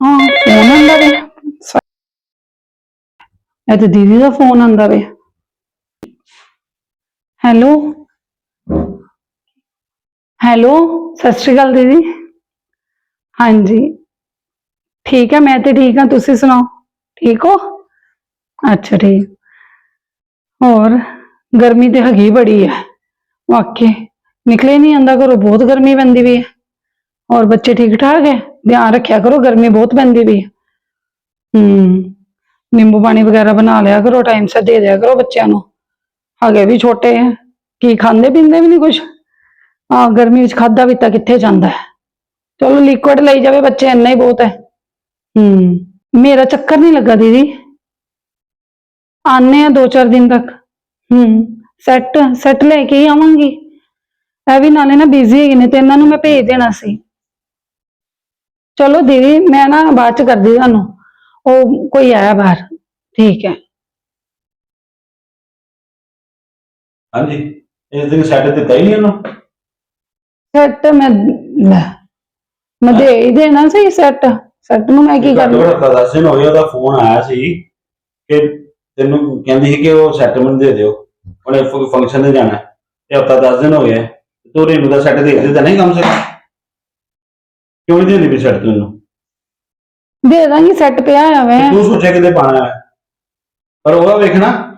ਹਾਂ ਫੋਨ ਆਂਦਾ ਵੇ ਇਹ ਤੇ ਦੀਦੀ ਦਾ ਫੋਨ ਆਂਦਾ ਵੇ ਹੈਲੋ ਹੈਲੋ ਸਤਿ ਸ਼੍ਰੀ ਅਕਾਲ ਦੀਦੀ ਹਾਂਜੀ ਠੀਕ ਹੈ ਮੈਂ ਤੇ ਠੀਕ ਹਾਂ ਤੁਸੀਂ ਸੁਣਾਓ ਠੀਕ ਹੋ ਅੱਛਾ ਠੀਕ ਹੋਰ ਗਰਮੀ ਤੇ ਹੈਗੀ ਬੜੀ ਹੈ ਵਾਕਈ ਨਿਕਲੇ ਨਹੀਂ ਆਂਦਾ ਘਰੋਂ, ਬਹੁਤ ਗਰਮੀ ਪੈਂਦੀ ਵੀ ਹੈ ਔਰ ਬੱਚੇ ਠੀਕ ਠਾਕ ਹੈ ਧਿਆਨ ਰੱਖਿਆ ਕਰੋ, ਗਰਮੀ ਬਹੁਤ ਪੈਂਦੀ ਵੀ ਹੈ ਹੂੰ, ਨਿੰਬੂ ਪਾਣੀ ਵਗੈਰਾ ਬਣਾ ਲਿਆ ਕਰੋ ਟਾਈਮ ਸਿਰ ਦੇ ਦਿਆ ਕਰੋ ਬੱਚਿਆਂ ਨੂੰ। ਹਗੇ ਵੀ ਛੋਟੇ ਹੈ ਕੀ ਖਾਂਦੇ ਪੀਂਦੇ ਵੀ ਨਹੀਂ ਕੁਝ ਆ ਗਰਮੀ ਵਿੱਚ ਖਾਦਾ ਪੀਤਾ ਕਿੱਥੇ ਜਾਂਦਾ ਹੈ ਚਲੋ ਲਿਕੁਇਡ ਲਈ ਜਾਵੇ ਬੱਚੇ, ਇੰਨਾ ਹੀ ਬਹੁਤ ਹੈ ਹੂੰ, ਮੇਰਾ ਚੱਕਰ ਨਹੀਂ ਲੱਗਾ ਦੀਦੀ। ਆਨੇ ਆ ਦੋ ਚਾਰ ਦਿਨ ਤੱਕ। ਹੂੰ ਸੈੱਟ ਸੈੱਟ ਲੈ ਕੇ ਹੀ ਆਵਾਂਗੀ। ਇਹ ਵੀ ਨਾਲੇ ਨਾ ਬਿਜ਼ੀ ਹੈਗੇ ਨੇ ਤੇ ਇਹਨਾਂ ਨੂੰ ਮੈਂ ਭੇਜ ਦੇਣਾ ਸੀ। ਚਲੋ ਦੀਦੀ ਮੈਂ ਨਾ ਬਾਅਦ ਚ ਕਰਦੀ ਤੁਹਾਨੂੰ। ਉਹ ਕੋਈ ਆਇਆ ਬਾਹਰ। ਠੀਕ ਹੈ। ਹਾਂਜੀ ਇਸ ਦਿਨ ਸੈੱਟ ਦਿੱਤਾ ਹੀ ਨਹੀਂ ਉਹਨੂੰ? ਸੈੱਟ ਮੈਂ ਲੈ, ਮੈਂ ਦੇ ਹੀ ਦੇਣਾ ਸੀ ਸੈੱਟ ਸੈੱਟ ਨੂੰ ਮੈਂ ਕੀ ਘੱਟੋ ਕਰਨਾ? ਘੱਟ ਹਫ਼ਤਾ ਦਸ ਦਿਨ ਹੋ ਗਏ ਉਹਦਾ ਫੋਨ ਆਇਆ ਸੀ ਕਿ ਤੈਨੂੰ ਕਹਿੰਦੀ ਸੀ ਕਿ ਉਹ ਸੈੱਟ ਮੈਨੂੰ ਦੇ ਦਿਓ। ਉਹਨੇ ਫੰਕਸ਼ਨ ਤੇ ਜਾਣਾ ਹੈ। ਤੇ ਹਫਤਾ 10 ਦਿਨ ਹੋ ਗਏ ਹੈ। ਤੂੰ ਰੇਨੂ ਦਾ ਸੈੱਟ ਦੇ ਦਿੱਤਾ ਨਹੀਂ ਕਮ ਸੇ ਕਮ ਕਿਉਂ ਨਹੀਂ ਦਿੰਦੀ ਵੀ ਸੈੱਟ ਤੈਨੂੰ? ਦੇ ਦਾਂਗੀ ਸੈੱਟ ਪਿਆ ਹੋਇਆ ਵੇ। ਤੂੰ ਸੋਚਿਆ ਕਿਤੇ ਪਾਣਾ ਹੈ? ਪਰ ਉਹਦਾ ਵੇਖਣਾ।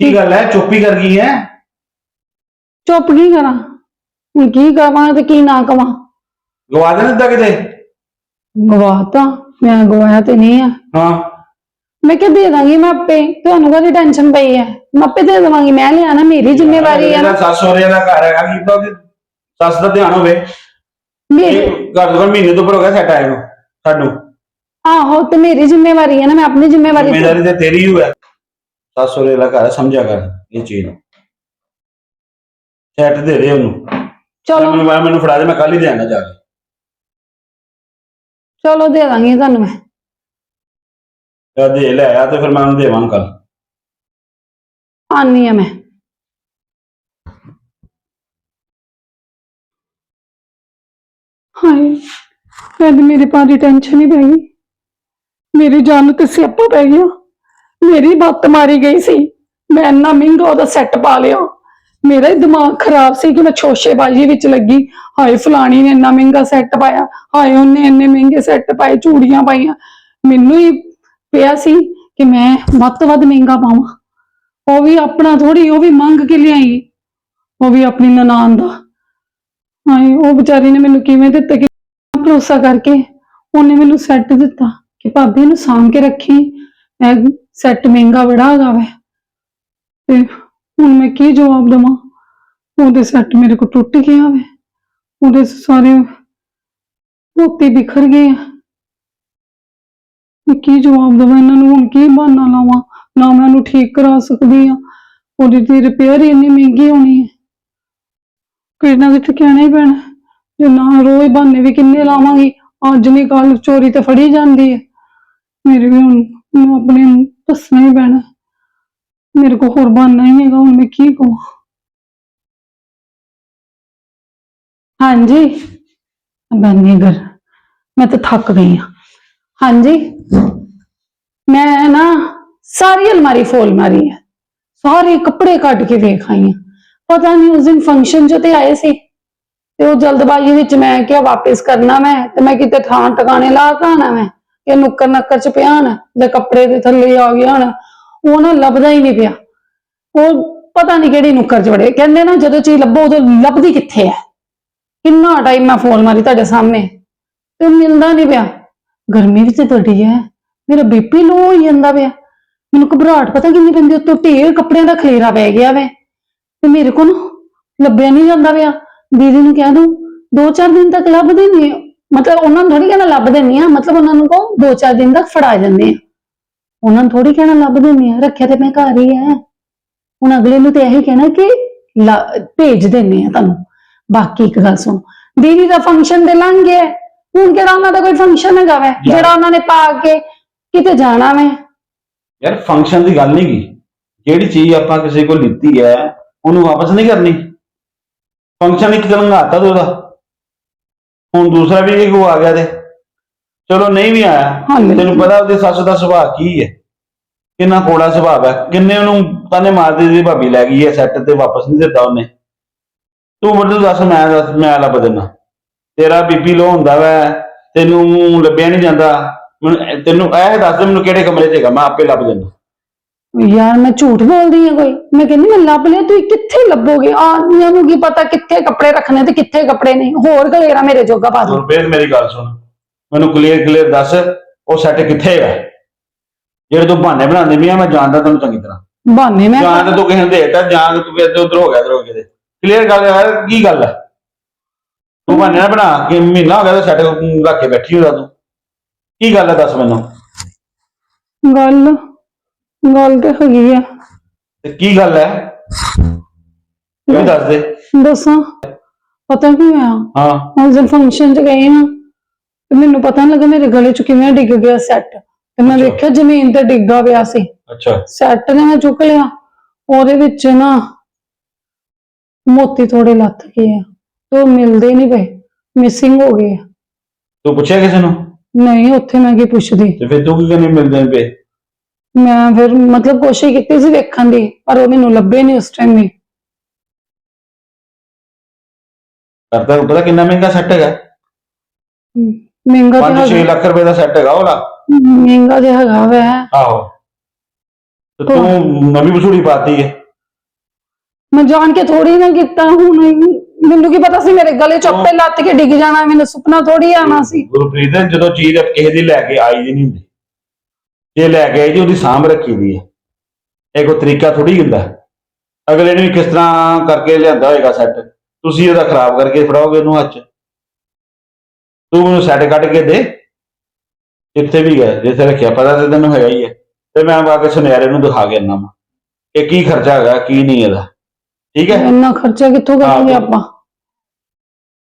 ਕੀ ਗੱਲ ਹੈ? ਚੁੱਪੀ ਕਰ ਗਈ ਹੈ? ਚੁੱਪ ਕੀ ਕਰਾਂ? ਹੁਣ ਕੀ ਕਰਾਂ ਤੇ ਕੀ ਨਾ ਕਵਾਂ ਗਵਾ ਦੇ ਦਿੱਤਾ ਕਿਤੇ? ਗਵਾਤਾ। ਮੈਂ ਗਵਾਇਆ ਤੇ ਨਹੀਂ ਆ। ਹਾਂ। ਮੈਂ ਕਿਹਾ ਦੇ ਦਾਂਗੀ ਮੈਂ ਆਪੇ ਤੁਹਾਨੂੰ ਕਾਹਦੀ ਟੈਨਸ਼ਨ ਪਈ ਹੈ ਮੈਂ ਆਪੇ ਦੇ ਦੇਵਾਂਗੀ ਮੈਂ ਲਿਆਣਾ ਮੇਰੀ ਜ਼ਿੰਮੇਵਾਰੀ ਹੈ ਨਾ। ਸੱਸ ਸਹੁਰੇ ਦਾ ਘਰ ਹੈਗਾ ਕੀ ਪਤਾ ਸੱਸ ਦਾ ਧਿਆਨ ਹੋਵੇ। ਮੇਰੀ ਘੱਟ ਤੋਂ ਘੱਟ ਮਹੀਨੇ ਤੋਂ ਉੱਪਰ ਹੋ ਗਿਆ ਸੈੱਟ ਆਏ ਨੂੰ ਸਾਨੂੰ। ਆਹੋ ਤੇ ਮੇਰੀ ਜ਼ਿੰਮੇਵਾਰੀ ਹੈ ਨਾ ਮੈਂ ਆਪਣੀ ਜ਼ਿੰਮੇਵਾਰੀ ਜ਼ਿੰਮੇਵਾਰੀ ਤੇ ਤੇਰੀ ਹੀ ਹੈ ਸੱਸ ਸਹੁਰੇ ਦਾ ਘਰ ਸਮਝਿਆ ਕਰ ਇਹ ਚੀਜ਼ ਨੂੰ। ਸੈੱਟ ਦੇ ਦੇ ਉਹਨੂੰ। ਚਲੋ। ਮੈਨੂੰ ਫੜਾ ਦੇ ਮੈਂ ਕੱਲ ਹੀ ਦੇਣਾ ਜਾ ਕੇ। ਚਲੋ ਦੇ ਦਾਂਗੀ ਤੁਹਾਨੂੰ ਮੈਂ। ਤੇ ਦੇ ਲੈ ਆ ਤੇ ਫਿਰ ਮੈਂ ਉਹਨੂੰ ਦੇਵਾਂ ਕੱਲ ਆਨੀ ਆ ਮੈਂ। ਹਾਏ ਅੱਜ ਮੇਰੇ ਪਾਦੀ ਟੈਨਸ਼ਨ ਹੀ ਪੈ ਗਈ। ਮੇਰੀ ਜਾਨ ਨੂੰ ਤੇ ਸਿਆਪਾ ਪੈ ਗਿਆ। ਮੇਰੀ ਬੱਤ ਮਾਰੀ ਗਈ ਸੀ। ਮੈਂ ਇੰਨਾ ਮਹਿੰਗਾ ਉਹਦਾ ਸੈੱਟ ਪਾ ਲਿਆ। ਮੇਰਾ ਹੀ ਦਿਮਾਗ ਖਰਾਬ ਸੀ ਕਿ ਮੈਂ ਛੋਸ਼ੇਬਾਜ਼ੀ ਵਿੱਚ ਲੱਗੀ। ਹਾਏ, ਫਲਾਣੀ ਨੇ ਇੰਨਾ ਮਹਿੰਗਾ ਸੈੱਟ ਪਾਇਆ। ਹਾਏ, ਉਹਨੇ ਇੰਨੇ ਮਹਿੰਗੇ ਸੈੱਟ ਪਾਏ, ਚੂੜੀਆਂ ਪਾਈਆਂ। ਮੈਨੂੰ ਹੀ ਪਿਆ ਸੀ ਕਿ ਮੈਂ ਵੱਧ ਤੋਂ ਵੱਧ ਮਹਿੰਗਾ ਪਾਵਾਂ। ਉਹ ਵੀ ਆਪਣਾ ਥੋੜੀ ਉਹ ਵੀ ਮੰਗ ਕੇ ਲਿਆਈ। ਉਹ ਵੀ ਆਪਣੀ ਨਨਾਣ ਦਾ। ਹਾਏ, ਉਹ ਵਿਚਾਰੀ ਨੇ ਮੈਨੂੰ ਕਿਵੇਂ ਦਿੱਤਾ ਕਿ ਭਰੋਸਾ ਕਰਕੇ ਉਹਨੇ ਮੈਨੂੰ ਸੈੱਟ ਦਿੱਤਾ ਕਿ ਭਾਬੀ ਇਹਨੂੰ ਸਾਂਭ ਕੇ ਰੱਖੀ। ਇਹ ਸੈੱਟ ਮਹਿੰਗਾ ਬੜਾ ਹੈਗਾ ਵੈ। ਤੇ ਹੁਣ ਮੈਂ ਕੀ ਜਵਾਬ ਦੇਵਾਂ? ਉਹਦੇ ਸੈੱਟ ਮੇਰੇ ਕੋਲ ਟੁੱਟ ਗਿਆ ਵੈ। ਉਹਦੇ ਸਾਰੇ ਮੋਤੀ ਬਿਖਰ ਗਏ ਆ। ਮੈਂ ਕੀ ਜਵਾਬ ਦੇਵਾਂ, ਇਹਨਾਂ ਨੂੰ ਹੁਣ ਕੀ ਬਹਾਨਾ ਲਾਵਾਂ? ਨਾ ਮੈਂ ਉਹਨੂੰ ਠੀਕ ਕਰਾ ਸਕਦੀ ਆ ਉਹਦੀ ਤੇ ਰਿਪੇਅਰ ਹੀ ਇੰਨੀ ਮਹਿੰਗੀ ਹੋਣੀ ਹੈ। ਕਿਹਨਾਂ ਦੇ ਕਹਿਣਾ ਹੀ ਪੈਣਾ। ਜੇ ਨਾ ਰੋਜ਼ ਬਹਾਨੇ ਵੀ ਕਿੰਨੇ ਲਾਵਾਂਗੀ, ਅੱਜ ਨਹੀਂ ਕੱਲ ਚੋਰੀ ਤੇ ਫੜੀ ਜਾਂਦੀ ਹੈ। ਮੇਰੇ ਵੀ ਹੁਣ ਮੈਨੂੰ ਆਪਣੇ ਦੱਸਣਾ ਹੀ ਪੈਣਾ। ਮੇਰੇ ਕੋਲ ਹੋਰ ਬਹਾਨਾ ਹੀ ਨਹੀਂ ਹੈਗਾ, ਹੁਣ ਮੈਂ ਕੀ ਕਹਾਂ ਹਾਂਜੀ। ਬੰਦੀਗਰ ਮੈਂ ਤਾਂ ਥੱਕ ਗਈ ਹਾਂ। ਹਾਂਜੀ। ਮੈਂ ਨਾ ਸਾਰੀ ਅਲਮਾਰੀ ਫੋਲ ਮਾਰੀ ਹੈ। ਸਾਰੇ ਕੱਪੜੇ ਕੱਢ ਕੇ ਵੇਖ ਆਈ ਹਾਂ। ਪਤਾ ਨਹੀਂ ਉਸ ਦਿਨ ਫੰਕਸ਼ਨ 'ਚ ਤੇ ਆਏ ਸੀ। ਤੇ ਉਹ ਜਲਦਬਾਜ਼ੀ ਵਿੱਚ ਮੈਂ ਕਿਹਾ, ਵਾਪਸ ਕਰਨਾ ਮੈਂ ਤੇ ਮੈਂ ਕਿਤੇ ਥਾਂ ਟਿਕਾਣੇ ਲਾ ਕੇ ਆਣਾ ਮੈਂ। ਕਿ ਨੁੱਕਰ ਨੱਕਰ 'ਚ ਪਿਆ ਨਾ ਦੇ ਕੱਪੜੇ ਦੇ ਥੱਲੇ ਆ ਗਿਆ ਨਾ ਉਹ ਨਾ ਲੱਭਦਾ ਹੀ ਨਹੀਂ ਪਿਆ। ਉਹ ਪਤਾ ਨਹੀਂ ਕਿਹੜੀ ਨੁੱਕਰ 'ਚ ਵੜੇ। ਕਹਿੰਦੇ ਨਾ ਜਦੋਂ ਚੀਜ਼ ਲੱਭੋ ਉਦੋਂ ਲੱਭਦੀ ਕਿੱਥੇ ਹੈ? ਕਿੰਨਾ ਟਾਈਮ ਮੈਂ ਫੋਨ ਮਾਰੀ ਤੁਹਾਡੇ ਸਾਹਮਣੇ। ਤੇ ਉਹ ਮਿਲਦਾ ਨਹੀਂ ਪਿਆ। ਗਰਮੀ ਵਿੱਚ ਤੇ ਤੁਹਾਡੀ ਹੈ। ਮੇਰਾ ਬੀਪੀ ਲੋ ਹੋਈ ਜਾਂਦਾ ਪਿਆ। ਮੈਨੂੰ ਘਬਰਾਹਟ ਪਤਾ ਕਿੰਨੀ ਪੈਂਦੀ ਉੱਤੋਂ ਢੇਰ ਕੱਪੜਿਆਂ ਦਾ ਖਲੇਰਾ ਪੈ ਗਿਆ ਵੇ। ਤੇ ਮੇਰੇ ਕੋਲ ਲੱਭਿਆ ਨਹੀਂ ਜਾਂਦਾ ਪਿਆ। ਦੀਦੀ ਨੂੰ ਕਹਿ ਦੂੰ ਦੋ ਚਾਰ ਦਿਨ ਤੱਕ ਲੱਭ ਨਹੀਂ ਮਤਲਬ ਉਹਨਾਂ ਨੂੰ ਥੋੜੀ ਕਹਿਣਾ ਲੱਭ ਨਹੀਂ ਆ ਮਤਲਬ ਉਹਨਾਂ ਨੂੰ ਕਹੋ ਦੋ ਚਾਰ ਦਿਨ ਤੱਕ ਫੜਾ ਜਾਂਦੇ ਆ ਉਹਨਾਂ ਨੂੰ ਥੋੜੀ ਕਹਿਣਾ ਲੱਭ ਨਹੀਂ ਆ ਰੱਖਿਆ ਤੇ ਮੈਂ ਘਰ ਹੀ ਹੈ ਹੁਣ ਅਗਲੇ ਨੂੰ ਤੇ ਇਹੀ ਕਹਿਣਾ ਕਿ ਲਾ- ਭੇਜ ਦਿੰਨੇ ਆ ਤੁਹਾਨੂੰ। ਬਾਕੀ ਇੱਕ ਗੱਲ ਸੁਣ। ਦੀਦੀ ਦਾ ਫੰਕਸ਼ਨ ਤੇ ਲੰਘ ਗਿਆ। ਹੁਣ ਕਿਹੜਾ ਉਹਨਾਂ ਦਾ ਕੋਈ ਫੰਕਸ਼ਨ ਹੈਗਾ ਵੈ? ਜਿਹੜਾ ਉਹਨਾਂ ਨੇ ਪਾ ਕੇ ਕਿਤੇ ਜਾਣਾ ਵੈ? ਯਾਰ ਫੰਕਸ਼ਨ ਦੀ ਗੱਲ ਨਹੀਂ ਕੀ ਜਿਹੜੀ ਚੀਜ਼ ਆਪਾਂ ਕਿਸੇ ਕੋਲ ਲਿੱਤੀ ਹੈ ਉਹਨੂੰ ਵਾਪਸ ਨਹੀਂ ਕਰਨੀ। ਫੰਕਸ਼ਨ ਇੱਕ ਲੰਘਾਤਾ ਤੂੰ ਉਹਦਾ। ਹੁਣ ਦੂਸਰਾ ਵੀ ਇਹ ਕੋ ਆ ਗਿਆ ਤੇ। ਚਲੋ ਨਹੀਂ ਵੀ ਆਇਆ। ਤੈਨੂੰ ਪਤਾ ਉਹਦੇ ਸੱਸ ਦਾ ਸੁਭਾਅ ਕੀ ਹੈ। ਕਿੰਨਾ ਕੋੜਾ ਸੁਭਾਅ ਹੈ ਕਿੰਨੇ ਉਹਨੂੰ ਤਾਨੇ ਮਾਰਦੀ ਦੀ ਭਾਬੀ ਲੈ ਗਈ ਹੈ ਸੈੱਟ ਤੇ ਵਾਪਸ ਨਹੀਂ ਦਿੱਤਾ ਉਹਨੇ। ਤੂੰ ਮੈਨੂੰ ਦੱਸ ਮੈਂ ਦੱਸ ਮੈਂ ਲੱਭ ਦਿੰਦਾ। ਤੇਰਾ ਬੀਪੀ ਲੋ ਹੁੰਦਾ ਵੈ ਤੈਨੂੰ ਲੱਭਿਆ ਨਹੀਂ ਜਾਂਦਾ। ਮੈਨੂੰ ਤੈਨੂੰ ਇਹ ਦੱਸ ਦੇ ਮੈਨੂੰ ਕਿਹੜੇ ਕਮਰੇ 'ਚ ਹੈਗਾ ਮੈਂ ਆਪੇ ਲੱਭ ਦਿੰਦਾ ਯਾਰ ਮੈਂ ਝੂਠ ਬੋਲਦੀ ਆ ਕੋਈ? ਮੈਂ ਕਹਿੰਦੀ ਮੈਂ ਲੱਭ ਲਿਆ ਤੁਸੀਂ ਕਿੱਥੇ ਲੱਭੋਗੇ? ਆਦਮੀਆਂ ਨੂੰ ਕੀ ਪਤਾ ਕਿੱਥੇ ਕੱਪੜੇ ਰੱਖਣੇ ਤੇ ਕਿੱਥੇ ਕੱਪੜੇ ਨਹੀਂ। ਹੋਰ ਗਲੇਰਾ ਮੇਰੇ ਜੋਗਾ ਪਾ ਦੋ। ਫੇਰ ਮੇਰੀ ਗੱਲ ਸੁਣ। ਮੈਨੂੰ ਕਲੀਅਰ ਕਲੀਅਰ ਦੱਸ ਉਹ ਸੈੱਟ ਕਿੱਥੇ ਹੈ ਜਿਹੜੇ ਤੂੰ ਬਹਾਨੇ ਬਣਾਉਂਦੀ ਵੀ ਆ ਮੈਂ ਜਾਣਦਾ ਤੈਨੂੰ ਚੰਗੀ ਤਰ੍ਹਾਂ। ਬਹਾਨੇ ਮੈਂ ਜਾਂ ਤਾਂ ਤੂੰ ਕਿਸੇ ਨੂੰ ਦੇਤਾ ਜਾਂ ਤਾਂ ਇੱਧਰ ਉੱਧਰ ਹੋ ਗਿਆ ਇੱਧਰ ਹੋ ਗਿਆ ਕਲੀਅਰ ਗੱਲ ਹੈ ਕੀ ਗੱਲ ਹੈ? ਤੂੰ ਬਹਾਨੇ ਨਾ ਬਣਾ ਕਿ ਮਹੀਨਾ ਹੋ ਗਿਆ ਤੇ ਸੈੱਟ ਰੱਖ ਕੇ ਬੈਠੀ ਹੋਦਾ ਤੂੰ। ਕੀ ਗੱਲ ਹੈ ਦੱਸ ਮੈਨੂੰ? ਗੱਲ ਗੱਲ ਤੇ ਹੈਗੀ ਆ। ਤੇ ਕੀ ਗੱਲ ਹੈ ਵੀ ਦੱਸ ਦੇ? ਦੱਸਾਂ ਪਤਾ ਕੀ ਹੋਇਆ? ਹਾਂ। ਉਸ ਦਿਨ ਫੰਕਸ਼ਨ 'ਚ ਗਈ ਨਾ ਤੇ ਮੈਨੂੰ ਪਤਾ ਨਹੀਂ ਲੱਗਾ ਮੇਰੇ ਗਲੇ 'ਚ ਕਿਵੇਂ ਡਿੱਗ ਗਿਆ ਸੈੱਟ ਤੇ ਮੈਂ। ਵੇਖਿਆ ਜ਼ਮੀਨ ਤੇ ਡਿੱਗਾ ਪਿਆ ਸੀ। ਅੱਛਾ। ਸੈੱਟ ਨੇ ਮੈਂ ਚੁੱਕ ਲਿਆ ਉਹਦੇ ਵਿੱਚ ਨਾ ਮੋਤੀ ਥੋੜੇ ਲੱਥ ਗਏ ਆ। ਤੇ ਉਹ ਮਿਲਦੇ ਨਹੀਂ ਪਏ ਮਿਸਿੰਗ ਹੋ ਗਏ ਆ। ਤੂੰ ਪੁੱਛਿਆ ਕਿਸੇ ਨੂੰ? ਨਹੀਂ ਉੱਥੇ ਮੈਂ ਕੀ ਪੁੱਛਦੀ? ਤੇ ਫਿਰ ਤੂੰ ਕੀ ਕਰਨੀ ਮਿਲਦੇ ਨੇ ਪਏ? ਮੈਂ ਫਿਰ ਮਤਲਬ ਕੋਸ਼ਿਸ਼ ਕੀਤੀ ਸੀ ਵੇਖਣ ਦੀ ਪਰ ਉਹ ਮੈਨੂੰ ਲੱਭੇ ਨਹੀਂ ਉਸ ਟਾਈਮ ਵੀ। ਕਰਦਾ ਪਤਾ ਕਿੰਨਾ ਮਹਿੰਗਾ ਸੈੱਟ ਹੈਗਾ? ਮਹਿੰਗਾ ਤੇ 5-6 ਹੈਗਾ। ਲੱਖ ਰੁਪਏ ਦਾ ਸੈੱਟ ਹੈਗਾ ਉਹਲਾ ਮਹਿੰਗਾ ਤੇ ਹੈਗਾ ਵੈ। ਆਹੋ। ਤੇ ਤੂੰ ਨਵੀਂ ਵਸੂੜੀ ਪਾਤੀ ਹੈ। ਮੈਂ ਜਾਣ ਕੇ ਥੋੜੀ ਨਾ ਕੀਤਾ ਹੁਣ ਮੈਨੂੰ ਕੀ ਪਤਾ ਸੀ ਮੇਰੇ ਗਲੇ ਚੋਪੇ ਲੱਤ ਕੇ ਡਿੱਗ ਜਾਣਾ ਮੈਨੂੰ ਸੁਪਨਾ ਥੋੜੀ ਆਣਾ ਸੀ। ਗੁਰਪ੍ਰੀਤ ਜਦੋਂ ਚੀਜ਼ ਕਿਸੇ ਦੀ ਲੈ ਕੇ ਆਈ ਦੀ ਨਹੀਂ ਹੁੰਦੀ। ਜੇ ਲੈ ਕੇ ਆਈ ਉਹਦੀ ਸਾਂਭ ਰੱਖੀ ਦੀ ਹੈ ਇਹ ਕੋਈ ਤਰੀਕਾ ਥੋੜੀ ਹੁੰਦਾ। ਅਗਲੇ ਨੇ ਕਿਸ ਤਰ੍ਹਾਂ ਕਰਕੇ ਲਿਆਂਦਾ ਹੋਏਗਾ ਸੈੱਟ ਤੁਸੀਂ ਉਹਦਾ ਖਰਾਬ ਕਰਕੇ ਫੜਾਓਗੇ ਉਹਨੂੰ 'ਚ? ਤੂੰ ਮੈਨੂੰ ਸੈੱਟ ਕੱਢ ਕੇ ਦੇ। ਕਿੱਥੇ ਵੀ ਗਿਆ ਜਿੱਥੇ ਰੱਖਿਆ ਪਤਾ ਤੇ ਤੈਨੂੰ ਹੈਗਾ ਹੀ ਹੈ। ਤੇ ਮੈਂ ਆ ਕੇ ਸੁਨਿਆਰੇ ਨੂੰ ਦਿਖਾ ਕੇ ਆਨਾ ਵਾ। ਇਹ ਕੀ ਖਰਚਾ ਹੈਗਾ ਕੀ ਨਹੀਂ ਇਹਦਾ। ਠੀਕ ਹੈ? ਇੰਨਾ ਖਰਚਾ ਕਿੱਥੋਂ ਕਰਾਂਗੇ ਹਾਂ, ਆਪਾਂ?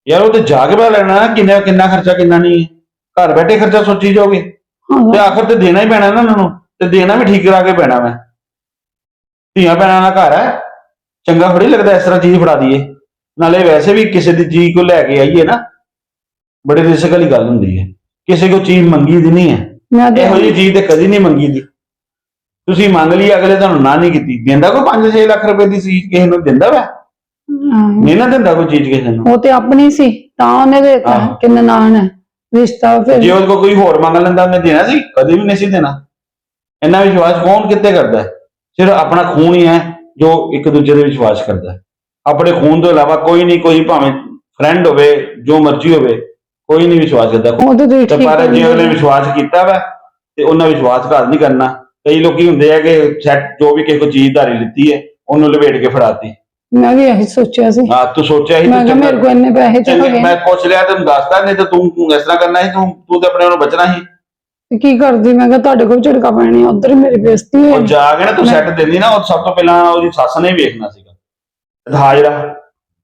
ਯਾਰ ਉਹ ਤੇ ਜਾ ਕੇ ਪਤਾ ਲੈਣਾ ਕਿੰਨਾ ਕਿੰਨਾ ਖਰਚਾ ਕਿੰਨਾ ਨਹੀਂ ਹੈ। ਘਰ ਬੈਠੇ ਖਰਚਾ ਸੋਚੀ ਜਾਓਗੇ। ਤੇ ਹਾਂ ਆਖਰ ਤੇ ਦੇਣਾ ਹੀ ਪੈਣਾ ਨਾ ਉਹਨਾਂ ਨੂੰ ਤੇ ਦੇਣਾ ਵੀ ਠੀਕ ਕਰਾ ਕੇ ਪੈਣਾ ਮੈਂ। ਧੀਆਂ ਭੈਣਾਂ ਦਾ ਘਰ ਹੈ। ਚੰਗਾ ਥੋੜੀ ਲੱਗਦਾ ਇਸ ਤਰ੍ਹਾਂ ਚੀਜ਼ ਫੜਾ ਦਈਏ। ਨਾਲੇ ਵੈਸੇ ਵੀ ਕਿਸੇ ਦੀ ਚੀਜ਼ ਕੋ ਲੈ ਕੇ ਆਈਏ ਨਾ ਬੜੇ ਰਿਸਕ ਵਾਲੀ ਗੱਲ ਹੁੰਦੀ ਹੈ। ਕਿਸੇ ਕੋ ਚੀਜ਼ ਮੰਗੀ ਦੀ ਨਹੀਂ ਹੈ। ਮੈਂ ਤੇ ਇਹੋ ਜਿਹੀ ਚੀਜ਼ ਤੇ ਕਦੀ ਨਹੀਂ ਮੰਗੀ ਦੀ। ਤੁਸੀਂ ਮੰਗ ਲਈ ਅਗਲੇ ਤੁਹਾਨੂੰ ਨਾ ਨਹੀਂ ਕੀਤੀ। ਦਿੰਦਾ ਕੋਈ 5-6 ਲੱਖ ਰੁਪਏ ਦੀ ਚੀਜ਼ ਕਿਸੇ ਨੂੰ? ਦਿੰਦਾ ਵਾ? ਨਹੀਂ ਨਾ ਦਿੰਦਾ ਕੋਈ ਚੀਜ਼ ਕਿਸੇ ਨੂੰ। ਉਹ ਤੇ ਆਪਣੀ ਸੀ ਤਾਂ ਉਹਨੇ ਦੇਤਾ ਆਹੋ। ਕਿ ਨਨਾਣ ਹੈ ਰਿਸ਼ਤਾ ਫਿਰ ਜੇ ਉਹਦੇ ਕੋਲ ਕੋਈ ਹੋਰ ਮੰਗ ਲੈਂਦਾ ਉਹਨੇ ਦੇਣਾ ਸੀ? ਕਦੇ ਵੀ ਨਹੀਂ ਸੀ ਦੇਣਾ। ਇੰਨਾ ਵਿਸ਼ਵਾਸ ਕੌਣ ਕਿੱਥੇ ਕਰਦਾ? ਹੈ ਸਿਰਫ ਆਪਣਾ ਖੂਨ ਹੀ ਹੈ ਜੋ ਇੱਕ ਦੂਜੇ ਦੇ ਵਿਸ਼ਵਾਸ ਕਰਦਾ। ਹੈ ਆਪਣੇ ਖੂਨ ਤੋਂ ਇਲਾਵਾ ਕੋਈ ਨਹੀਂ ਕੋਈ ਭਾਵੇਂ ਫਰੈਂਡ ਹੋਵੇ ਜੋ ਮਰਜ਼ੀ ਹੋਵੇ ਕੋਈ ਨਹੀਂ ਵਿਸ਼ਵਾਸ ਕਰਦਾ। ਉਹ ਤੇ ਤੁਸੀਂ ਤੇ ਠੀਕ ਪਰ ਜੇ ਉਹਨੇ। ਵਿਸ਼ਵਾਸ ਕੀਤਾ ਵਾ ਤੇ ਉਹਨਾਂ ਵਿਸ਼ਵਾਸਘਾਤ ਨਹੀਂ ਕਰਨਾ। ਕਈ ਲੋਕੀ ਹੁੰਦੇ ਆ ਕਿ ਸੈੱਟ ਜੋ ਵੀ ਕਿਸੇ ਕੋ ਚੀਜ਼ ਧਾਰੀ ਲਿੱਤੀ ਹੈ ਉਹਨੂੰ ਲਪੇਟ ਕੇ ਫੜਾਤੀ। ਮੈਂ ਵੀ ਇਹੀ ਸੋਚਿਆ ਸੀ। ਹਾਂ ਤੂੰ ਸੋਚਿਆ ਸੀ ਮੈਂ ਕਿਹਾ ਮੇਰੇ ਕੋਲ ਇੰਨੇ ਪੈਸੇ ਚਲ ਗਏ। ਮੈਂ ਪੁੱਛ ਲਿਆ ਤੈਨੂੰ ਦੱਸਦਾ ਨਹੀਂ ਤਾਂ ਤੂੰ ਇਸ ਤਰ੍ਹਾਂ ਕਰਨਾ ਸੀ ਤੂੰ ਤੂੰ ਤੇ ਆਪਣੇ ਨੂੰ ਬਚਣਾ ਸੀ। ਤੇ ਕੀ ਕਰਦੀ? ਮੈਂ ਕਿਹਾ ਤੁਹਾਡੇ ਕੋਲ ਝੜਕਾ ਪੈਣੀ ਉਧਰ ਮੇਰੀ ਬੇਇੱਜ਼ਤੀ ਉਹ ਹੋਈ ਜਾ ਕੇ ਨਾ ਤੂੰ ਸੈੱਟ ਦਿੰਦੀ ਨਾ ਉਹ ਸਭ ਤੋਂ ਪਹਿਲਾਂ ਉਹਦੀ ਸੱਸ ਨੇ ਹੀ ਵੇਖਣਾ ਸੀਗਾ। ਹਾਜ਼ਰਾ ਹਾਂ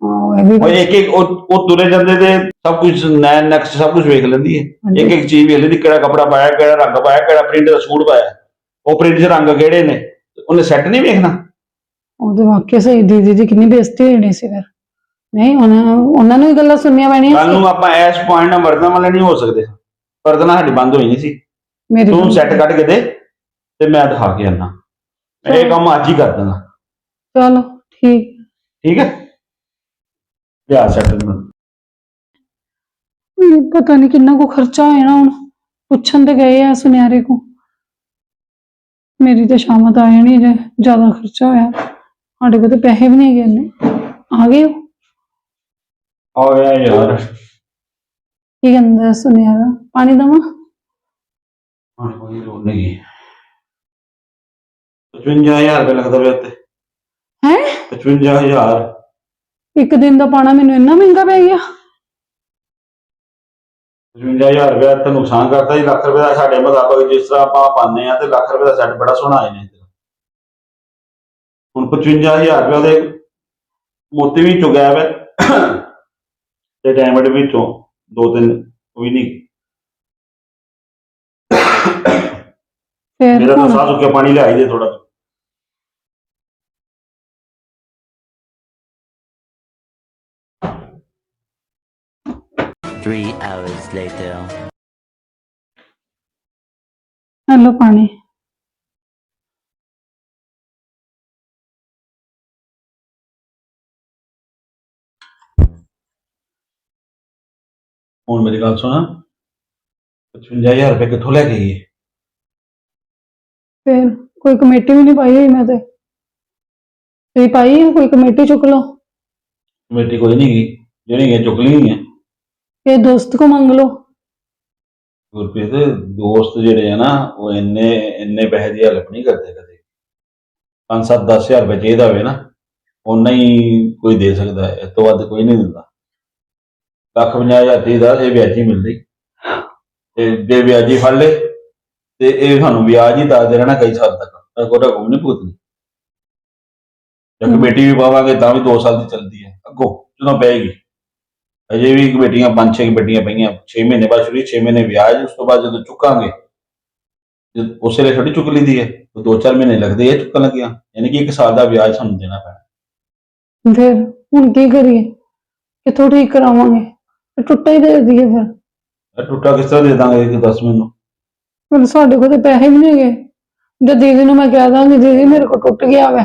ਉਹ ਇੱਕ ਇੱਕ ਉਹ ਉਹ ਤੁਰੇ ਜਾਂਦੇ ਤੇ ਸਭ ਕੁਝ ਨੈਣ ਨਕਸ਼ ਸਭ ਕੁਝ ਵੇਖ ਲੈਂਦੀ ਹੈ। ਇੱਕ ਇੱਕ ਚੀਜ਼ ਵੇਖ ਲੈਂਦੀ ਕਿਹੜਾ ਕੱਪੜਾ ਪਾਇਆ ਕਿਹੜਾ ਰੰਗ ਪਾਇਆ ਕਿਹੜਾ ਪ੍ਰਿੰਟ ਦਾ ਸੂਟ ਪਾਇਆ। ਉਹ ਪ੍ਰਿੰਟ ਦੇ ਰੰਗ ਕਿਹੜੇ ਨੇ? ਉਹਨੇ ਸੈੱਟ ਨਹੀਂ ਵੇਖਣਾ? ਉਹਦੇ ਵਾਕਿਆ ਸਹੀ ਦੀਦੀ ਦੀ ਕਿੰਨੀ ਬੇਇੱਜ਼ਤੀ ਹੋਣੀ ਸੀ ਫਿਰ। ਨਹੀਂ ਉਹਨਾਂ ਉਹਨਾਂ ਨੂੰ ਹੀ ਗੱਲਾਂ ਸੁਣਨੀਆਂ ਪੈਣੀਆਂ ਕੱਲ ਸੀ। ਨੂੰ ਆਪਾਂ ਇਸ ਪੁਆਇੰਟ ਨਾਲ ਵਰਤਣ ਵਾਲੇ ਨਹੀਂ ਹੋ ਸਕਦੇ। ਵਰਤਣਾ ਸਾਡੀ ਬੰਦ ਹੋਈ ਨਹੀਂ ਸੀ। ਮੇਰੀ ਤੂੰ ਸੈੱਟ ਕੱਢ ਕੇ ਦੇ ਤੇ ਮੈਂ ਦਿਖਾ ਕੇ ਆਣਾ ਇਹ ਕੰਮ ਅੱਜ ਹੀ ਕਰ ਦੇਣਾ। ਚਲੋ ਠੀਕ। ਠੀਕ ਹੈ? ਲਿਆ ਸੈੱਟ ਨੂੰ। ਮੈਨੂੰ ਪਤਾ ਨਹੀਂ ਕਿੰਨਾ ਕੋ ਖਰਚਾ ਹੋਇਆ ਨਾ ਹੁਣ। ਪੁੱਛਣ ਤੇ ਗਏ ਆ ਸੁਨਿਆਰੇ ਕੋ ਮੇਰੀ ਤੇ ਸ਼ਾਮਤ ਆਇਆ ਨਹੀਂ ਜੇ ਜ਼ਿਆਦਾ ਖਰਚਾ ਹੋਇਆ। ਸਾਡੇ ਕੋਲ ਤੇ ਪੈਸੇ ਵੀ ਨਹੀਂ ਹੈਗੇ ਇੰਨੇ। ਆ ਗਏ ਹੋ? ਆ ਗਿਆ ਯਾਰ। ਕੀ ਕਹਿੰਦਾ ਸੁਨਿਆਰਾ ਪਾਣੀ ਦਵਾਂ? ਹਾਂ ਕੋਈ ਲੋੜ ਨਹੀਂ 55000 ਰੁਪਏ ਲੱਗਦਾ ਪਿਆ ਉੱਤੇ। ਹੈ? 55000 ਇੱਕ ਦਿਨ ਦਾ ਪਾਣਾ ਮੈਨੂੰ ਇੰਨਾ ਮਹਿੰਗਾ ਪੈ ਗਿਆ। 55000 ਰੁਪਏ ਤਾਂ ਨੁਕਸਾਨ ਕਰਤਾ ਜੀ ਲੱਖ ਰੁਪਏ ਦਾ ਸਾਡੇ ਮੁਤਾਬਕ ਜਿਸ ਤਰ੍ਹਾਂ ਆਪਾਂ ਪਾਉਂਦੇ ਆ ਤੇ ਲੱਖ ਰੁਪਏ ਦਾ ਸੈੱਟ ਬੜਾ ਸੋਹਣਾ ਆਏ ਨੇ ਹੁਣ 55000 ਰੁਪਏ ਦੇ ਮੋਤੀ ਵੀ ਚੁਗਿਆ ਵੇ ਤੇ ਡਾਇਮੰਡ ਵਿੱਚੋਂ ਦੋ ਤਿੰਨ ਕੋਈ ਨਹੀਂ। ਮੇਰਾ ਤਾਂ ਸਾਹ ਸੁੱਕਿਆ ਪਾਣੀ ਲਿਆਈ ਦੇ ਥੋੜਾ hours later. ਹੈਲੋ ਪਾਣੀ ਹੁਣ ਮੇਰੀ ਗੱਲ ਸੁਣ। 55000 ਰੁਪਏ ਕਿੱਥੋਂ ਲੈ ਕੇ ਗਈ ਫਿਰ ਕੋਈ ਕਮੇਟੀ ਵੀ ਨਹੀਂ ਪਾਈ ਹੋਈ ਮੈਂ ਤੇ। ਤੁਸੀਂ ਪਾਈ ਹੈ ਕੋਈ ਕਮੇਟੀ ਚੁੱਕ ਲਓ। ਕਮੇਟੀ ਕੋਈ ਨਹੀਂ ਗਈ। ਜਿਹੜੀ ਹੈ ਚੁੱਕ ਲਈ ਹੈ ਇਹ ਦੋਸਤ ਕੋ ਮੰਗ ਲਓ। ਗੁਰਪ੍ਰੀਤ ਦੋਸਤ ਜਿਹੜੇ ਆ ਨਾ ਉਹ ਇੰਨੇ ਇੰਨੇ ਪੈਸੇ ਦੀ ਹੈਲਪ ਨਹੀਂ ਕਰਦੇ ਕਦੇ। 5-7 ਹਜ਼ਾਰ ਰੁਪਏ ਚਾਹੀਦਾ ਹੋਵੇ ਨਾ ਉਨਾ ਹੀ ਕੋਈ ਦੇ ਸਕਦਾ ਹੈ ਇਸ ਤੋਂ ਵੱਧ ਕੋਈ ਨਹੀਂ ਦਿੰਦਾ। ਲੱਖ ਪੰਜਾਹ ਹਜ਼ਾਰ ਚਾਹੀਦਾ ਇਹ ਵਿਆਜੀ ਮਿਲਦੀ ਤੇ ਜੇ ਵਿਆਜੀ ਫੜ ਲੇ ਤੇ ਇਹ ਤੁਹਾਨੂੰ ਵਿਆਜ ਹੀ ਦੱਸਦੇ ਰਹਿਣਾ ਕਈ ਸਾਲ ਤੱਕ ਕੋਟਾ ਕੋਈ ਨਹੀਂ ਭੁਗਤਣੀ। ਜੇ। ਕਮੇਟੀ ਵੀ ਪਾਵਾਂਗੇ ਤਾਂ ਵੀ 2 ਸਾਲ ਦੀ ਚੱਲਦੀ ਹੈ। ਅੱਗੋਂ ਜਦੋਂ ਪਏਗੀ। ਅਜੇ ਵੀ ਕਮੇਟੀਆਂ ਪੰਜ ਛੇ ਕਮੇਟੀਆਂ ਪਈਆਂ 6 ਮਹੀਨੇ ਬਾਅਦ ਸ਼ੁਰੂ 6 ਮਹੀਨੇ ਵਿਆਜ ਉਸ ਤੋਂ ਬਾਅਦ ਜਦੋਂ ਚੁੱਕਾਂਗੇ ਜਦ ਉਸੇ ਵੇਲੇ ਥੋੜੀ ਚੁੱਕ ਲਈਦੀ ਹੈ ਉਹ 2-4 ਮਹੀਨੇ ਲੱਗਦੇ ਆ ਚੁੱਕਣ ਲੱਗਿਆ ਯਾਨੀ ਕਿ 1 ਸਾਲ ਦਾ ਵਿਆਜ ਸਾਨੂੰ ਦੇਣਾ ਪੈਣਾ। ਫਿਰ ਹੁਣ ਕੀ ਕਰੀਏ? ਕਿੱਥੋਂ ਠੀਕ ਕਰਾਵਾਂਗੇ? ਤੇ ਟੁੱਟਾ ਹੀ ਦੇ ਦਈਏ ਫਿਰ। ਇਹ ਟੁੱਟਾ ਕਿਸ ਤਰ੍ਹਾਂ ਦੇ ਦਾਂਗੇ ਇਹ ਦੱਸ ਮੈਨੂੰ? ਫਿਰ ਸਾਡੇ ਕੋਲ ਤੇ ਪੈਸੇ ਵੀ ਨਹੀਂ ਹੈਗੇ। ਜੇ ਦੀਦੀ ਨੂੰ ਮੈਂ ਕਹਿ ਦਾਂਗੀ ਦੀਦੀ ਮੇਰੇ ਕੋਲ ਟੁੱਟ ਗਿਆ ਵੈ।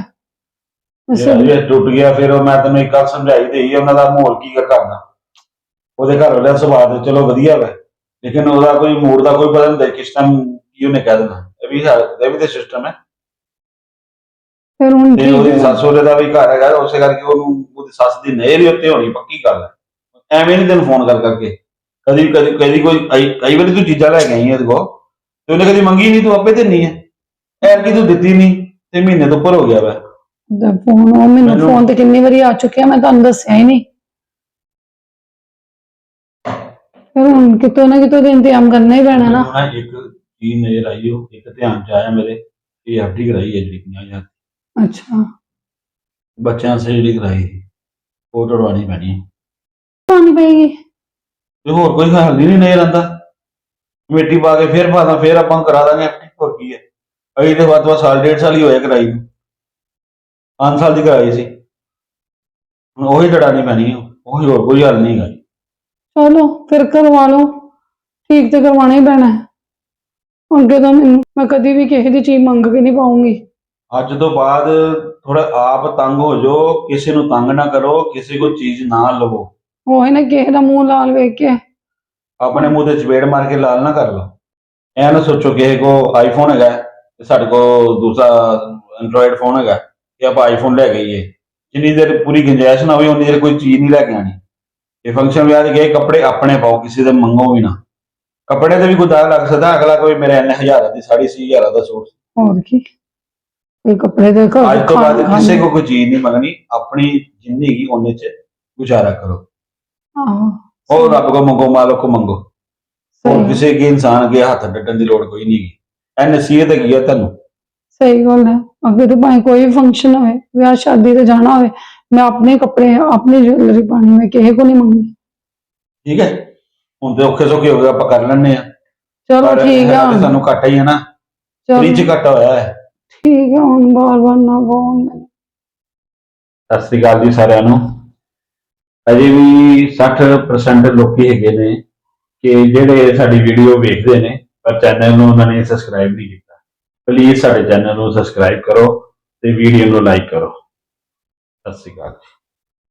ਜੇ ਜੇ ਟੁੱਟ ਗਿਆ ਫਿਰ ਉਹ ਮੈਂ ਤੈਨੂੰ ਇੱਕ ਗੱਲ ਸਮਝਾਈ ਦੇਈ ਉਹਨਾਂ ਦਾ ਮਾਹੌਲ ਕੀ ਕਰਨਾ ਉਹਦੇ ਘਰ ਵਾਲਿਆਂ ਦਾ ਸੁਭਾਅ ਤੇ ਚਲੋ ਵਧੀਆ ਵਾ। ਲੇਕਿਨ ਉਹਦਾ ਕੋਈ ਮੂਡ ਦਾ ਕੋਈ ਪਤਾ ਨਹੀਂ ਹੁੰਦਾ ਕਿਸ ਟਾਈਮ ਕੀ ਉਹਨੇ ਕਹਿ ਦੇਣਾ। ਇਹ ਵੀ ਹੈ ਇਹ ਵੀ ਤੇ ਸਿਸਟਮ ਹੈ। ਫਿਰ ਹੁਣ ਤੇ ਉਹਦੀ ਹੈ। ਸੱਸ ਉਹਦੇ ਦਾ ਵੀ ਘਰ ਹੈਗਾ ਉਸੇ ਕਰਕੇ ਉਹਨੂੰ ਉਹਦੀ ਸੱਸ ਦੀ ਨਜ਼ਰ ਹੀ ਉੱਤੇ ਹੋਣੀ ਪੱਕੀ ਗੱਲ ਹੈ। ਐਵੇਂ ਨਹੀਂ ਤੈਨੂੰ ਫੋਨ ਕਰ ਕਰਕੇ। ਕਦੀ ਕਦੀ ਕਦੀ ਕੋਈ ਕਈ ਵਾਰੀ ਤੂੰ ਚੀਜ਼ਾਂ ਲੈ ਕੇ ਆਈ ਇਹਦੇ ਕੋਲ ਤੇ ਉਹਨੇ ਕਦੀ ਮੰਗੀ ਨਹੀਂ ਤੂੰ ਆਪੇ ਦਿੰਨੀ ਹੈ। ਐਰ ਕੀ ਤੂੰ ਦਿੱਤੀ ਨਹੀਂ ਤੇ ਮਹੀਨੇ ਤੋਂ ਉੱਪਰ ਹੋ ਗਿਆ ਵਾ। ਦਾ ਫੋਨ ਉਹ ਮੈਨੂੰ- ਫੋਨ ਤੇ ਕਿੰਨੀ ਵਾਰੀ ਆ ਚੁੱਕਿਆ ਮੈਂ ਤੁਹਾਨੂੰ ਦੱਸਿਆ ਹੀ ਨਹੀਂ ਫਿਰ ਹੁਣ ਕਿਤੋਂ ਨਾ ਕਿਤੋਂ ਤੇ ਇੰਤਜ਼ਾਮ ਕਰਨਾ ਹੀ ਪੈਣਾ ਨਾ। ਨਾ ਇੱਕ ਚੀਜ਼ ਨਜ਼ਰ ਆਈ ਉਹ ਇੱਕ ਧਿਆਨ ਚ ਆਇਆ ਮੇਰੇ ਇਹ ਐਫਡੀ ਕਰਾਈ ਹੈ ਜਿਹੜੀ 50000 ਅੱਛਾ। ਬੱਚਿਆਂ ਸੇ ਜਿਹੜੀ ਕਰਾਈ ਸੀ ਉਹ ਟੜਵਾਣੀ ਪੈਣੀ ਹੈ ਪਾਣੀ ਪਏਗੀ। ਤੇ ਹੋਰ ਕੋਈ ਹੱਲ ਨਹੀਂ ਨਜ਼ਰ ਆਂਦਾ ਕਮੇਟੀ ਪਾ ਕੇ ਫੇਰ ਪਾਦਾ ਫੇਰ ਆਪਾਂ ਕਰਾ ਦਾਂਗੇ ਐਫਡੀ ਹੋਰ ਕੀ ਹੈ। ਅਈ ਤੇ ਵੱਧ ਤੋਂ ਵੱਧ ਸਾਲ ਡੇਢ ਸਾਲ ਹੀ ਹੋਇਆ ਕਰਾਈ ਨੂੰ। ਪੰਜ ਸਾਲ ਦੀ ਕਰਾਈ ਸੀ। ਹੁਣ ਉਹੀ ਟੜਾਣੀ ਪੈਣੀ ਹੈ ਉਹੀ ਹੋਰ ਕੋਈ ਹੱਲ ਨਹੀਂ ਹੈਗਾ। ਚਲੋ ਫਿਰ ਕਰਵਾ ਲਓ। ਠੀਕ ਤੇ ਕਰਵਾਉਣਾ ਹੀ ਪੈਣਾ। ਹੈ ਅੱਗੇ ਤੋਂ ਮੈਨੂੰ ਮੈਂ ਕਦੀ ਵੀ ਕਿਸੇ ਦੀ ਚੀਜ਼ ਮੰਗ ਕੇ ਨਹੀਂ ਪਾਉਂਗੀ। ਅੱਜ ਤੋਂ ਬਾਅਦ ਥੋੜਾ ਆਪ ਤੰਗ ਹੋ ਜਾਓ ਕਿਸੇ ਨੂੰ ਤੰਗ ਨਾ ਕਰੋ ਕਿਸੇ ਕੋ ਚੀਜ਼ ਨਾ ਲਵੋ। ਉਹ ਹੈ ਨਾ ਕਿਸੇ ਦਾ ਮੂੰਹ ਲਾਲ ਵੇਖ ਕੇ। ਆਪਣੇ ਮੂੰਹ ਤੇ ਚਪੇੜ ਮਾਰ ਕੇ ਲਾਲ ਨਾ ਕਰ ਲਓ। ਐ ਨਾ ਸੋਚੋ ਕਿ ਕੋ ਆਈਫੋਨ ਹੈਗਾ ਹੈ ਤੇ ਸਾਡੇ ਕੋ ਦੂਸਰਾ ਐਂਡਰੋਇਡ ਫੋਨ ਹੈਗਾ ਤੇ ਆਪਾਂ ਆਈਫੋਨ ਲੈ ਗਈਏ ਜਿੰਨੀ ਦੇਰ ਪੂਰੀ ਗੁੰਜਾਇਸ਼ ਨਾ ਹੋਵੇ ਉਨੀ ਦੇਰ ਕੋਈ ਚੀਜ਼ ਨਹੀਂ ਲੈ ਕੇ ਆਣੀ ਇਹ ਫੰਕਸ਼ਨ ਵਿਆਹ ਦੇ ਗਏ ਕੱਪੜੇ ਆਪਣੇ ਪਾਓ ਕਿਸੇ ਦੇ ਮੰਗੋ ਵੀ ਨਾ। ਕੱਪੜੇ ਤੇ ਵੀ ਕੋਈ ਦਾਗ ਲੱਗ ਸਕਦਾ ਅਗਲਾ ਕੋਈ ਮੇਰੇ ਇੰਨੇ ਹਜ਼ਾਰਾਂ ਦੀ ਸਾੜੀ ਸੀ ਹਜ਼ਾਰਾਂ ਦਾ ਸੂਟ। ਹੋਰ ਕੀ? ਕੋਈ ਕੱਪੜੇ ਦੇ ਘਰ ਅੱਜ ਤੋਂ ਬਾਅਦ ਕਿਸੇ ਕੋ ਕੋਈ ਚੀਜ਼ ਨਹੀਂ ਮੰਗਣੀ ਆਪਣੀ ਜਿੰਨੀ ਹੈਗੀ ਉਹਨੇ ਚ ਗੁਜ਼ਾਰਾ ਕਰੋ। ਆਹੋ ਉਹ ਰੱਬ ਕੋ ਮੰਗੋ ਮਾਲਕ ਕੋ ਮੰਗੋ। ਹੋਰ ਕਿਸੇ ਕੇ ਇਨਸਾਨ ਅੱਗੇ ਹੱਥ ਡੱਡਣ ਦੀ ਲੋੜ ਕੋਈ ਨਹੀਂ ਇਹ ਨਸੀਹਤ ਹੈਗੀ ਆ ਤੁਹਾਨੂੰ ਸਹੀ ਗੱਲ ਹੈ। ਅੱਗੇ ਤੋਂ ਭਾਵੇਂ ਕੋਈ ਫੰਕਸ਼ਨ ਹੋਵੇ ਵਿਆਹ ਸ਼ਾਦੀ ਤੇ ਜਾਣਾ ਹੋਵੇ ਮੈਂ ਆਪਣੇ ਕੱਪੜੇ ਆਪਣੀ ਜੁਐਲਰੀ ਪਾਣੀ ਮੈਂ ਕਿਸੇ ਕੋ ਨਹੀਂ ਮੰਗਣੀ। ਠੀਕ ਹੈ? ਹੁਣ ਤੇ ਔਖੇ ਸੌਖੇ ਹੋ ਗਏ ਆਪਾਂ ਕਰ ਲੈਣੇ ਆ ਚਲੋ ਪਰ ਠੀਕ ਹੈਗਾ ਆ। ਤੇ ਸਾਨੂੰ ਘਾਟਾ ਹੀ ਹੈ ਨਾ। ਚਲੋ। ਚ ਘਾਟਾ ਹੋਇਆ ਹੈ। ਠੀਕ ਆ ਹੁਣ ਬਾਰ ਬਾਰ ਨਾ ਕਹੋ ਸਤਿ ਸ੍ਰੀ ਅਕਾਲ ਜੀ ਸਾਰਿਆਂ ਨੂੰ। ਅਜੇ ਵੀ 60% ਲੋਕੀ ਹੈਗੇ ਨੇ ਕਿ ਜਿਹੜੇ ਸਾਡੀ ਵੀਡੀਓ ਵੇਖਦੇ ਨੇ ਪਰ ਚੈਨਲ ਨੂੰ ਉਹਨਾਂ ਨੇ ਸਬਸਕ੍ਰਾਈਬ ਨਹੀਂ ਕੀਤਾ। ਪਲੀਜ਼ ਸਾਡੇ ਚੈਨਲ ਨੂੰ ਸਬਸਕ੍ਰਾਈਬ ਕਰੋ ਤੇ ਵੀਡੀਓ ਨੂੰ ਲਾਈਕ ਕਰੋ। ਸਤਿ ਸ੍ਰੀ ਅਕਾਲ